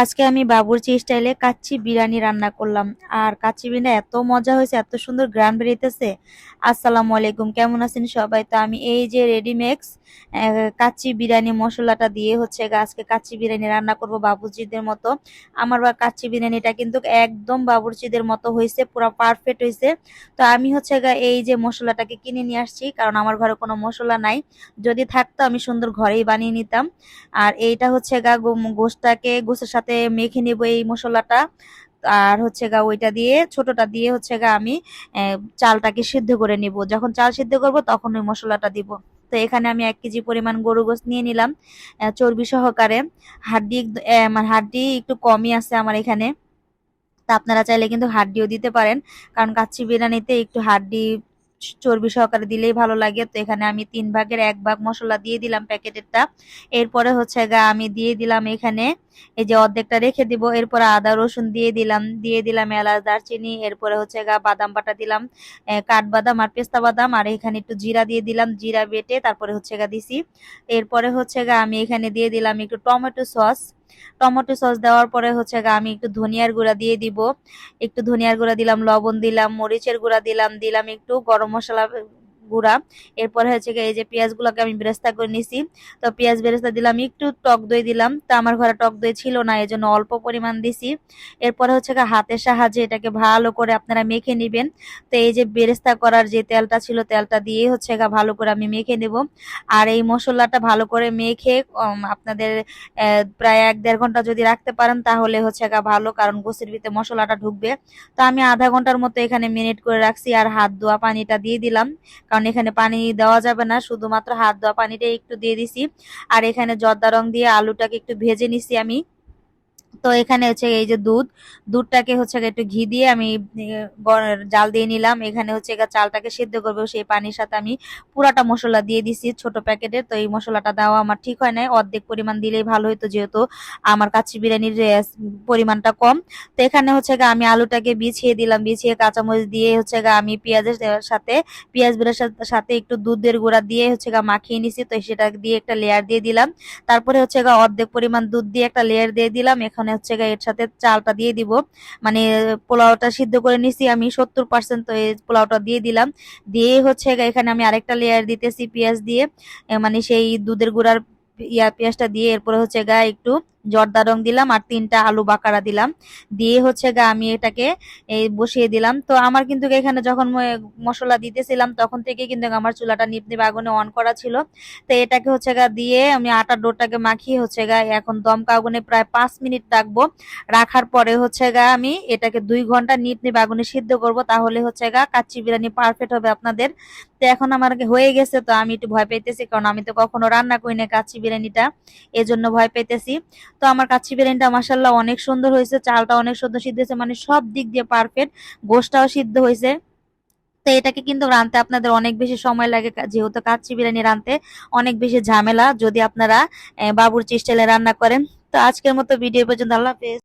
আজকে আমি বাবুর্চি স্টাইলে কাচ্চি বিরিয়ানি রান্না করলাম। আর কাচ্চি বিরিয়ানি এত মজা হয়েছে, এত সুন্দর গ্রান বেরিয়েছে আসসালামু আলাইকুম, কেমন আছেন সবাই? তো আমি এই যে রেডিমেক্স কাচ্চি বিরিয়ানি মশলাটা দিয়ে হচ্ছে আজকে কাচ্চি বিরিয়ানি রান্না করব বাবুর্চিদের মতো। আমার বা কাচ্চি বিরিয়ানিটা কিন্তু একদম বাবুর্চিদের মতো হয়েছে, পুরো পারফেক্ট হয়েছে। তো আমি হচ্ছে এই যে মশলাটাকে কিনে নিয়ে আসছি, কারণ আমার ঘরে কোনো মশলা নাই। যদি থাকতো আমি সুন্দর ঘরেই বানিয়ে নিতাম। আর এইটা হচ্ছে গা গোশটাকে গোশের সাথে মেখে নেব এই মশলাটা। আর হচ্ছে গা ওইটা দিয়ে, ছোটটা দিয়ে হচ্ছে গা আমি চালটাকে সিদ্ধ করে নিব। যখন চাল সিদ্ধ করব তখন ওই মশলাটা দিব। তো এখানে আমি এক কেজি পরিমাণ গরু গোস নিয়ে নিলাম চর্বি সহকারে। হাড্ডি মানে হাড্ডি একটু কমই আছে আমার এখানে। তা আপনারা চাইলে কিন্তু হাড্ডিও দিতে পারেন। কারণ কাচ্চি বিরিয়ানিতে একটু হাড্ডি চর্বি সহকারে দিলেই ভালো লাগে। তো এখানে আমি তিন ভাগের এক ভাগ মশলা দিয়ে দিলাম প্যাকেটেরটা। এরপরে হচ্ছে গা, আমি দিয়ে দিলাম এখানে এই যে অর্ধেকটা রেখে দিব। এরপরে আদা, রসুন দিয়ে দিলাম দিয়ে দিলাম এলাচ, দারচিনি। এরপরে হচ্ছে গা, বাদাম বাটা দিলাম কাঠবাদাম আর পেস্তা বাদাম। আর এখানে একটু জিরা দিয়ে দিলাম, জিরা বেটে তারপরে হচ্ছে গা দিছি। এরপরে হচ্ছে গা, আমি এখানে দিয়ে দিলাম একটু টমেটো সস। টমেটো সস দেওয়ার পরে হচ্ছে আমি একটু ধনিয়ার গুঁড়া দিয়ে দিব। একটু ধনিয়ার গুঁড়া দিলাম, লবণ দিলাম, মরিচের গুঁড়া দিলাম দিলাম একটু গরম মশলা গুঁড়া। এরপরে হচ্ছে এই যে পেঁয়াজগুলোকে আমি বেরেস্তা করে নিছি। তো পেঁয়াজ বেরেস্তা দিলাম, একটু টক দই দিলাম। তো আমার ঘরে টক দই ছিল না এই জন্য অল্প পরিমাণ দিছি। এরপরে হচ্ছে হাতের সাহায্যে এটাকে ভালো করে আপনারা মেখে নেবেন। তো এই যে বেরেস্তা করার যে তেলটা ছিল, তেলটা দিয়ে হচ্ছে ভালো করে আমি মেখে নেব। আর এই মশলাটা ভালো করে মেখে আপনাদের প্রায় এক দেড় ঘণ্টা যদি রাখতে পারেন, তাহলে হচ্ছে ভালো, কারণ গোসের ভিতরে মশলাটা ঢুকবে। তো আমি আধা ঘণ্টার মতো এখানে মিনিট করে রাখছি, আর হাত ধোয়া পানিটা দিয়ে দিলাম। কারণ এখানে পানি দেওয়া যাবে না, শুধুমাত্র হাত ধোয়া পানিটা একটু দিয়ে দিছি। আর এখানে জর্দা রং দিয়ে আলুটাকে একটু ভেজে নিছি আমি। তো এখানে হচ্ছে এই যে দুধ, দুধটাকে হচ্ছে একটু ঘি দিয়ে আমি জাল দিয়ে নিলাম। এখানে হচ্ছে চালটাকে সিদ্ধ করব, সেই পানির সাথে আমি পুরাটা মশলা দিয়ে দিছি ছোট প্যাকেটের তো এই মশলাটা দেওয়া আমার ঠিক হয় নাই। অর্ধেক পরিমাণ দিলেই ভালো হতো যেহেতু আমার কাচ্চি বিরিয়ানির পরিমাণটা কম। তো এখানে হচ্ছে গা আমি আলুটাকে বিছিয়ে দিলাম, বিছিয়ে কাঁচামরিচ দিয়ে হচ্ছে গা আমি পেঁয়াজের সাথে, পেঁয়াজ বেরের সাথে একটু দুধের গুঁড়া দিয়ে হচ্ছে গা মাখিয়ে নিছি। তো সেটা দিয়ে একটা লেয়ার দিয়ে দিলাম। তারপরে হচ্ছে গা অর্ধেক পরিমাণ দুধ দিয়ে একটা লেয়ার দিয়ে দিলাম। এখন হচ্ছে এর সাথে চালটা দিয়ে দিব। মানে পোলাওটা সিদ্ধ করে নিছি আমি, সত্তর পার্সেন্ট তো এই পোলাওটা দিয়ে দিলাম। দিয়ে হচ্ছে এখানে আমি আরেকটা লেয়ার দিতেছি পেঁয়াজ দিয়ে। মানে সেই দুধের গুঁড়ার ইয়া পেঁয়াজটা দিয়ে এরপরে হচ্ছে গা একটু জর্দা রং দিলাম আর তিনটা আলু বাকারা দিলাম। দিয়ে হচ্ছে গা আমি এটাকে এই বসিয়ে দিলাম। তো আমার কিন্তু এখানে যখন মশলা দিতেছিলাম তখন থেকে কিন্তু আমার চুলাটা নিপ নিপ আগুনে অন করা ছিল। তো এটাকে হচ্ছে গা দিয়ে আমি আটার ডোরটাকে মাখিয়ে হচ্ছে গা এখন দমকা আগুনে প্রায় পাঁচ মিনিট রাখব। রাখার পরে হচ্ছে গা আমি এটাকে দুই ঘণ্টা নিপ নিপ আগুনে সিদ্ধ করব তাহলে হচ্ছে গা কাচ্চি বিরিয়ানি পারফেক্ট হবে আপনাদের। তো এখন আমার হয়ে গেছে তো আমি একটু ভয় পেতেছি কারণ আমি তো কখনো রান্না করি না কাচ্চি বিরিয়ানিটা। এজন্য ভয় পেতেছি তো আমার কাচ্চি বিরিয়ানিটা মাসাল্লাহ অনেক সুন্দর হয়েছে, চালটা অনেক সুন্দর সিদ্ধ হয়েছে মানে সব দিক দিয়ে পারফেক্ট গোষ্ঠটাও সিদ্ধ হয়েছে। তো এটাকে কিন্তু রানতে আপনাদের অনেক বেশি সময় লাগে যেহেতু কাচ্চি বিরিয়ানি রানতে অনেক বেশি ঝামেলা, যদি আপনারা বাবুর চিস্টাইলে রান্না করেন। তো আজকের মতো ভিডিও পর্যন্ত, আল্লাহ হাফেজ।